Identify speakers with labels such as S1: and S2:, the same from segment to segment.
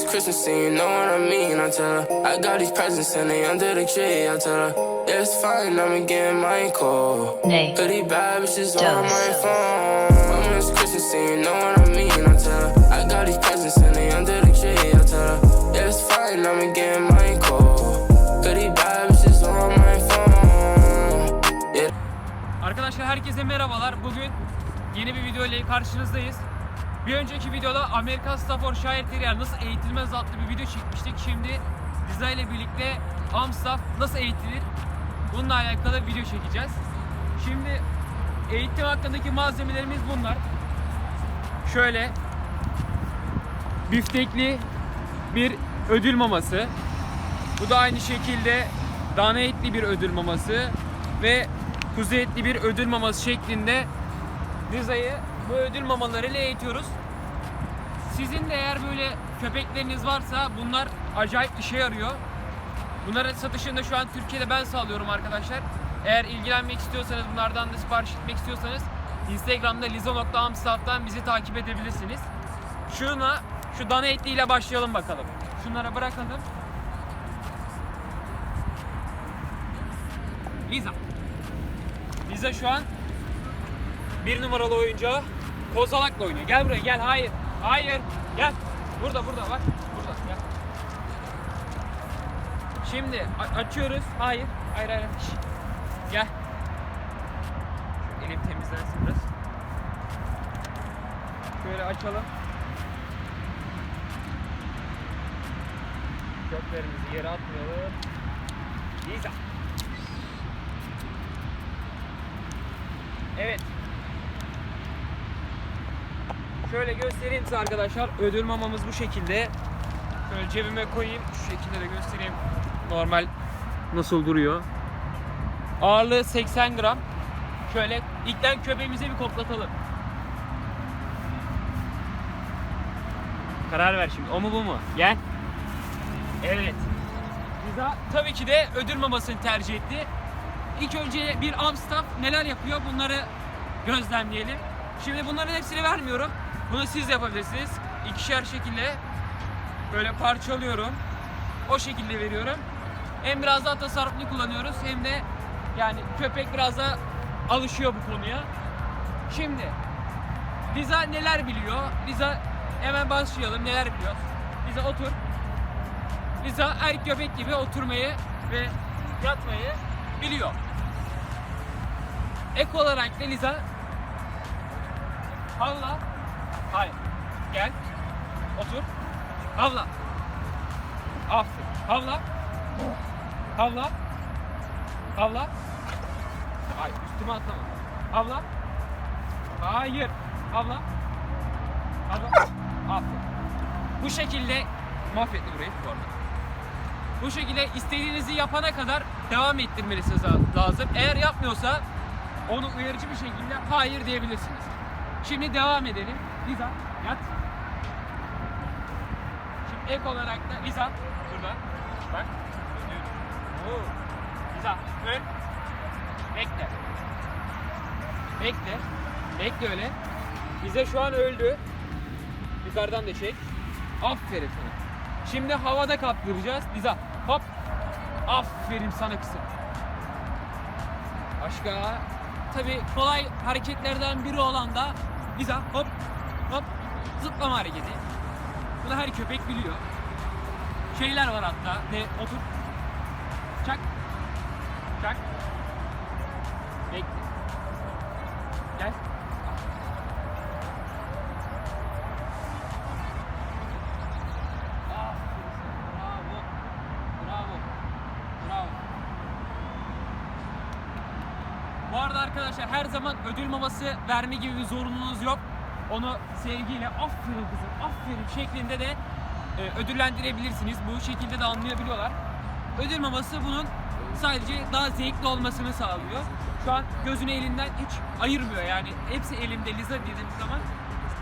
S1: it's Christmas and you know what I mean. I tell her I got these presents and they under the tree. I tell her yeah, it's fine, I'ma get my call.
S2: Nee.
S1: Hoodie bad bitches on my phone. Mama, it's Christmas and you know what I mean. I tell her I got these presents and they under the tree. I tell her yeah, it's fine, I'ma get my call. Hoodie bad bitches on my phone. Yeah.
S3: Arkadaşlar herkese merhabalar. Bugün yeni bir video ile karşınızdayız. Bir önceki videoda Amerikan Staffordshire Terrier nasıl eğitilmez adlı bir video çekmiştik. Şimdi Liza ile birlikte Amstaff nasıl eğitilir bununla alakalı video çekeceğiz. Şimdi eğitim hakkındaki malzemelerimiz bunlar. Şöyle biftekli bir ödül maması. Bu da aynı şekilde dana etli bir ödül maması ve kuzu etli bir ödül maması şeklinde Riza'yı bu ödül mamalarıyla eğitiyoruz. Sizin de eğer böyle köpekleriniz varsa bunlar acayip işe yarıyor. Bunların satışını da şu an Türkiye'de ben sağlıyorum arkadaşlar. Eğer ilgilenmek istiyorsanız bunlardan da sipariş etmek istiyorsanız Instagram'da lizo.amstaff'tan bizi takip edebilirsiniz. Şuna, şu dana etliyle başlayalım bakalım. Şunlara bırakalım. Liza. Liza şu an bir numaralı oyuncağı kozalakla oynuyor. Gel buraya gel. Hayır. Hayır. Gel. Burada burada bak. Burada gel. Şimdi açıyoruz. Hayır. Hayır hayır. Şş. Gel. Şu elim temizlensin biraz. Şöyle açalım. Köklerimizi yere atmayalım. Liza. Evet. Şöyle göstereyim size arkadaşlar. Ödül mamamız bu şekilde. Şöyle cebime koyayım. Şu şekilde de göstereyim. Normal nasıl duruyor. Ağırlığı 80 gram. Şöyle ilkten köpeğimize bir koklatalım. Karar ver şimdi. O mu bu mu? Gel. Evet. Rıza tabii ki de ödül mamasını tercih etti. İlk önce bir Amstaff neler yapıyor bunları gözlemleyelim. Şimdi bunların hepsini vermiyorum. Bunu siz yapabilirsiniz. İkişer şekilde böyle parçalıyorum. O şekilde veriyorum. Hem biraz daha tasarruflu kullanıyoruz hem de yani köpek biraz da alışıyor bu konuya. Şimdi Liza neler biliyor? Liza hemen başlayalım. Neler biliyor? Liza otur. Liza her köpek gibi oturmayı ve yatmayı biliyor. Ek olarak da Liza Havla Hayır. Gel. Otur. Havla. Aferin. Havla. Havla. Havla. Hayır üstüme atlama. Havla. Hayır. Havla. Havla. Aferin. Bu şekilde Mahvetti burayı bu arada. Bu şekilde istediğinizi yapana kadar devam ettirmelisiniz lazım. Eğer yapmıyorsa onu uyarıcı bir şekilde hayır diyebilirsiniz. Şimdi devam edelim. Liza yat. Şimdi ek olarak da Liza burada. Bak. Oo. Liza ön. Bekle. Bekle. Bekle öyle. Liza şu an öldü. Yukarıdan da çek. Aferin sana. Şimdi havada kaptıracağız. Liza hop. Aferin sana kızım. Başka? Tabi kolay hareketlerden biri olan da Liza hop hop zıplama hareketi. Bunu her köpek biliyor. Şeyler var hatta. Ne? Otur. Çak. Çak. Bekle. Gel. Bu arada arkadaşlar her zaman ödül maması verme gibi bir zorunluluğunuz yok. Onu sevgiyle aferin kızım aferin şeklinde de e, ödüllendirebilirsiniz. Bu şekilde de anlayabiliyorlar. Ödül maması bunun sadece daha zevkli olmasını sağlıyor. Şu an gözünü elinden hiç ayırmıyor yani. Hepsi elimde Liza dediğim zaman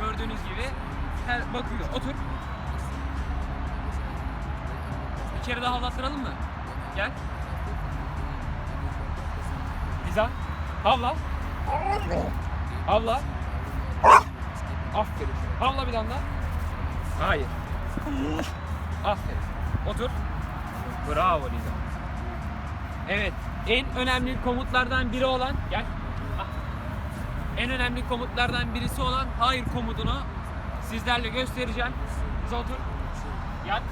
S3: gördüğünüz gibi her bakıyor. Otur. Bir kere daha havlattıralım mı? Gel. Liza. Havla. Havla. Aferin. Havla bir tane daha. Hayır. Aferin. Otur. Bravo Liza. Evet. En önemli komutlardan biri olan gel. Ah. En önemli komutlardan birisi olan hayır komutunu sizlerle göstereceğim. Liza otur. Yat.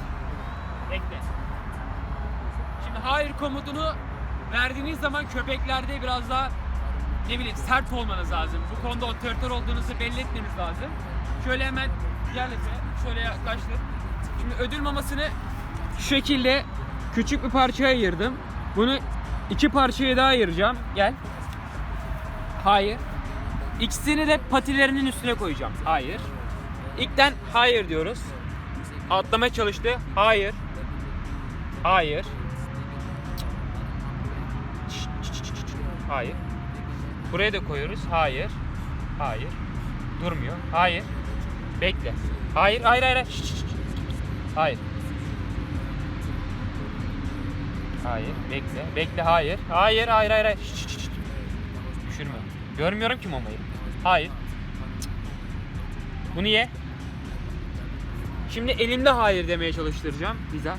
S3: Bekle. Şimdi hayır komutunu verdiğiniz zaman köpeklerde biraz daha ne bileyim sert olmanız lazım. Bu konuda otoritör olduğunuzu belli etmeniz lazım. Şöyle hemen gel Efe, şöyle yaklaştır. Şimdi ödül mamasını şu şekilde küçük bir parçaya ayırdım. Bunu iki parçaya daha ayıracağım. Gel. Hayır. İkisini de patilerinin üstüne koyacağım. Hayır. İlkten hayır diyoruz. Atlamaya çalıştı. Hayır. Hayır. Hayır. Buraya da koyuyoruz. Hayır. Hayır. Durmuyor. Hayır. Bekle. Hayır, hayır, hayır. hayır. Şşş, şşş. Hayır. Hayır, bekle. Bekle, hayır. Hayır, hayır, hayır, hayır. Şşş, şşş. Düşürme. Görmüyorum ki mamayı. Hayır. Bunu ye. Şimdi elimde hayır demeye çalıştıracağım. Bize.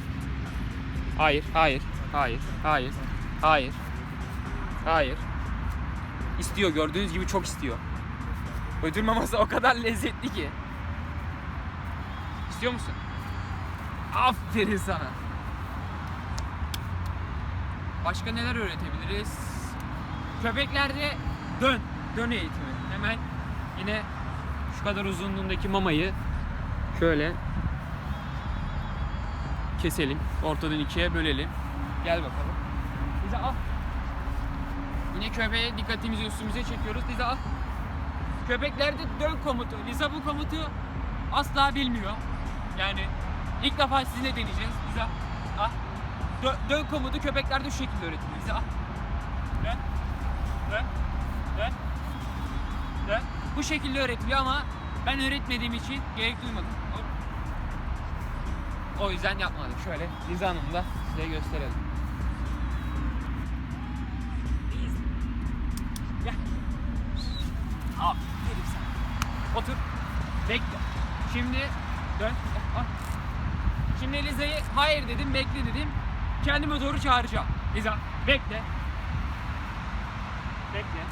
S3: Hayır, hayır, hayır, hayır, hayır, hayır. İstiyor gördüğünüz gibi çok istiyor. Ödül maması o kadar lezzetli ki. İstiyor musun? Aferin sana. Başka neler öğretebiliriz? Köpeklerde dön, dön eğitimi. Hemen yine şu kadar uzunluğundaki mamayı şöyle keselim. Ortadan ikiye bölelim. Gel bakalım. Bize al. Yine köpeğe dikkatimizi üstümüze çekiyoruz. Liza al. Köpeklerde dön komutu. Liza bu komutu asla bilmiyor. Yani ilk defa sizinle deneyeceğiz. Liza al. Dön, dön komutu köpeklerde şu şekilde öğretilir. Liza al. Dön. Dön. Dön. Dön. Bu şekilde öğretiliyor ama ben öğretmediğim için gerek duymadım. O yüzden yapmadım. Şöyle Liza Hanım'ı da size gösterelim. Aferin sana. Otur. Bekle. Şimdi dön. Al. Şimdi Liza'yı hayır dedim, bekle dedim. Kendime doğru çağıracağım. Liza, bekle. Bekle.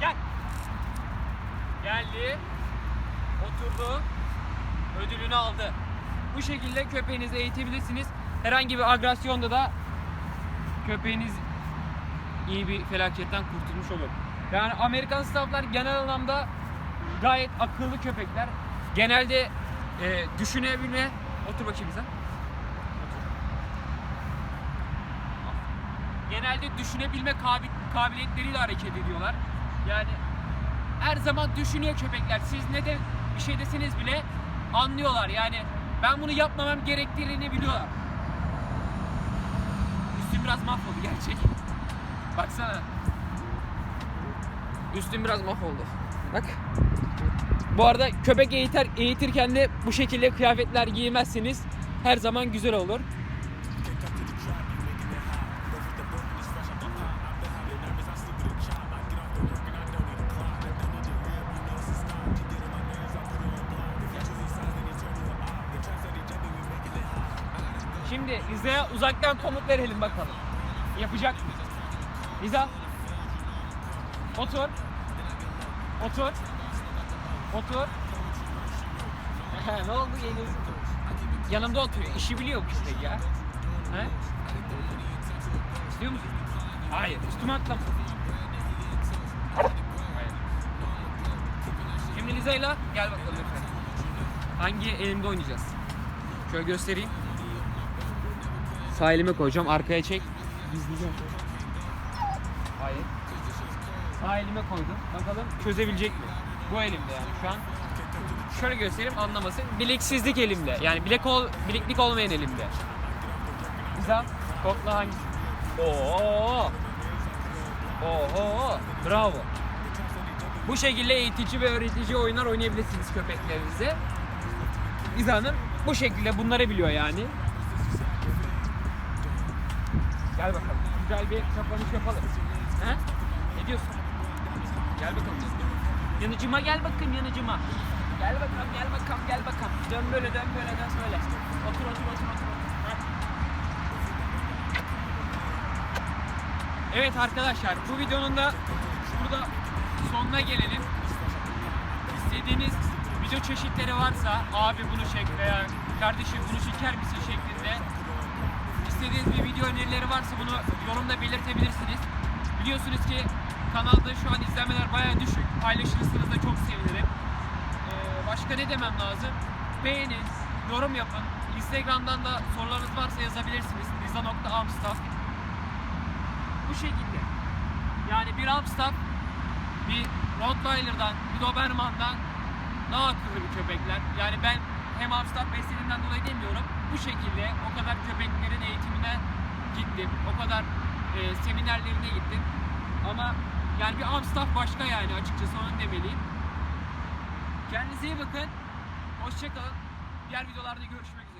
S3: Gel. Geldi. Oturdu. Ödülünü aldı. Bu şekilde köpeğinizi eğitebilirsiniz. Herhangi bir agresyonda da köpeğiniz iyi bir felaketten kurtulmuş olur. Yani Amerikan stafflar genel anlamda gayet akıllı köpekler. Genelde e, düşünebilme... Otur bakayım. Otur. Genelde düşünebilme kabi- kabiliyetleriyle hareket ediyorlar. Yani her zaman düşünüyor köpekler. Siz ne de bir şey deseniz bile anlıyorlar. Yani ben bunu yapmamam gerektiğini biliyorlar. Üstüm biraz mahvoldu gerçek. Baksana. Üstüm biraz mahvoldu. Bak. Bu arada köpek eğiter, eğitirken de bu şekilde kıyafetler giymezseniz her zaman güzel olur. Şimdi Liza'ya uzaktan komut verelim bakalım. Yapacak mı? Liza. Otur. Otur. Otur. ne oldu yeni? Yanımda oturuyor. İşi biliyor bu köpek ya. He? İstiyor musun? Hayır. Üstüme atlama. Şimdi Liza'yla gel bakalım efendim. Hangi elimde oynayacağız? Şöyle göstereyim. Sağ elime koyacağım. Arkaya çek. Hayır. Sağ elime koydum. Bakalım çözebilecek mi? Bu elimde yani şu an. Şöyle göstereyim anlamasın. Bileksizlik elimde. Yani bilek ol, bileklik olmayan elimde. Güzel. Kokla hangisi? Oo. Oho. Bravo. Bu şekilde eğitici ve öğretici oyunlar oynayabilirsiniz köpeklerinizle. Liza Hanım bu şekilde bunları biliyor yani. Gel bakalım. Güzel bir kapanış yapalım. He? Ne diyorsun? Gel bakalım. Yanıcıma gel bakayım yanıcıma. Gel bakalım gel bakalım gel bakalım. Dön böyle dön böyle dön böyle. Otur otur otur otur. Heh. Evet arkadaşlar bu videonun da burada sonuna gelelim. İstediğiniz video çeşitleri varsa abi bunu çek veya kardeşim bunu çeker misin şeklinde istediğiniz bir video önerileri varsa bunu yorumda belirtebilirsiniz. Biliyorsunuz ki kanalda şu an izlenmeler bayağı düşük. Paylaşırsanız da çok sevinirim. Ee, başka ne demem lazım? Beğenin, yorum yapın. Instagram'dan da sorularınız varsa yazabilirsiniz. Riza.amstaff Bu şekilde. Yani bir Amstaff, bir Rottweiler'dan, bir Doberman'dan daha akıllı bir köpekler. Yani ben hem Amstaff beslediğimden dolayı demiyorum. Bu şekilde o kadar köpeklerin eğitimine gittim. O kadar e, seminerlerine gittim. Ama yani bir Amstaff başka yani açıkçası onu demeliyim. Kendinize iyi bakın. Hoşçakalın. Diğer videolarda görüşmek üzere.